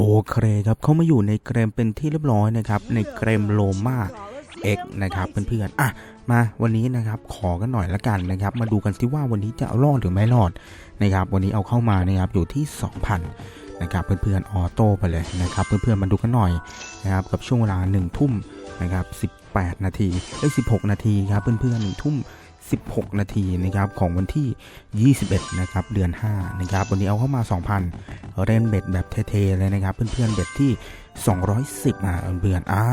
โอเคครับเขามาอยู่ในเกมเป็นที่เรียบร้อยนะครับ ในเกมโลมา X นะครับเพื่อนๆอะมาวันนี้นะครับขอกันหน่อยละกันนะครับ มาดูกันสิว่าวันนี้จะรอดหรือไม่รอดนะครับ วันนี้เอาเข้ามานะครับอยู่ที่ 2,000นะครับเพื่อนๆออโต้ไปเลยนะครับ เพื่อนๆมาดูกันหน่อยนะครับกับช่วงเวลา1ทุ่มนะครับ18 นาทีเอ้ย16 นาทีครับเพื่อนๆ1ทุ่ม 16 นาทีนะครับของวันที่ 21 นะครับเดือน 5 นะครับวันนี้เอาเข้ามา 2,000 เล่นเบ็ดแบบเท่ๆเลยนะครับ เพื่อนๆเบ็ดที่ 210อะเพื่อนอ่า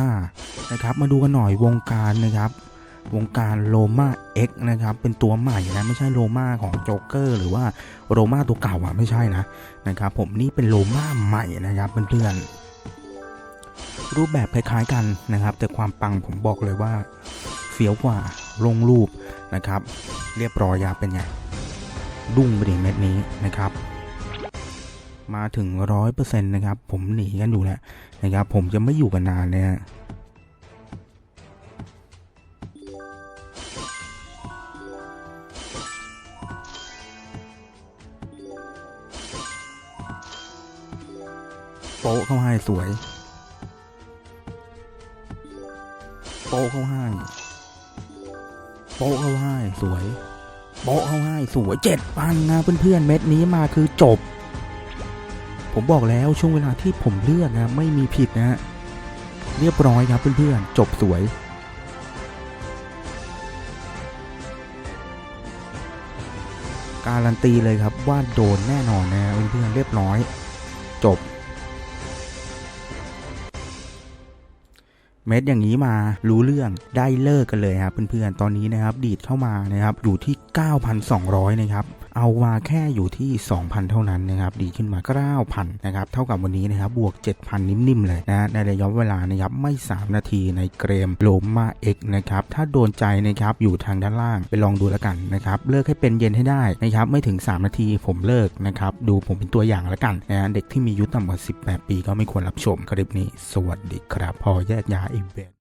นะครับมาดูกันหน่อยวงการนะครับวงการโลมาเอ็กนะครับเป็นตัวใหม่นะไม่ใช่โลมาของโจ๊กเกอร์หรือว่าโลมาตัวเก่าอะไม่ใช่นะนะครับผมนี่เป็นโลมาใหม่นะครับเพื่อนๆรูปแบบคล้ายๆกันนะครับ แต่ความปังผมบอกเลยว่าเฟี้ยวกว่า ลงรูปนะครับ เรียบร้อยยาเป็นไงดุ้งไปดิเม็ดนี้นะครับ มาถึงร้อยเปอร์เซ็นต์นะครับ ผมหนีกันอยู่แล้วนะครับ ผมจะไม่อยู่กันนานเนี่ยโป๊ะเข้าให้สวย โป๊ะเข้าให้ โป๊ะเข้าให้สวยโป๊ะเข้าให้สวยเจ็ดพันนะเพื่อนๆเม็ดนี้มาคือจบ ผมบอกแล้วช่วงเวลาที่ผมเลือกนะไม่มีผิดนะฮะเรียบร้อยครับเพื่อนๆจบสวยการันตีเลยครับว่าโดนแน่นอนนะฮะเพื่อนๆเรียบร้อย จบ เม็ดอย่างนี้มารู้เรื่องได้เลิกกันเลยครับเพื่อนๆตอนนี้นะครับดีดเข้ามานะครับอยู่ที่ 9,200 นะครับ เอามาแค่อยู่ที่ 2,000 เท่านั้นนะครับดีขึ้นมา9,000นะครับเท่ากับวันนี้นะครับบวก 7,000 นิ่มๆเลยนะในระยะเวลานะครับไม่ 3 นาทีในเกมโลมาเอ็กนะครับถ้าโดนใจนะครับอยู่ทางด้านล่างไปลองดูแล้วกันนะครับเลิกให้เป็นเย็นให้ได้นะครับไม่ถึง 3 นาทีผมเลิกนะครับดูผมเป็นตัวอย่างแล้วกันนะเด็กที่มีอายุต่ำกว่า 18 ปีก็ไม่ควรรับชมคลิปนี้ สวัสดีครับ พอแยกย้ายอีเวน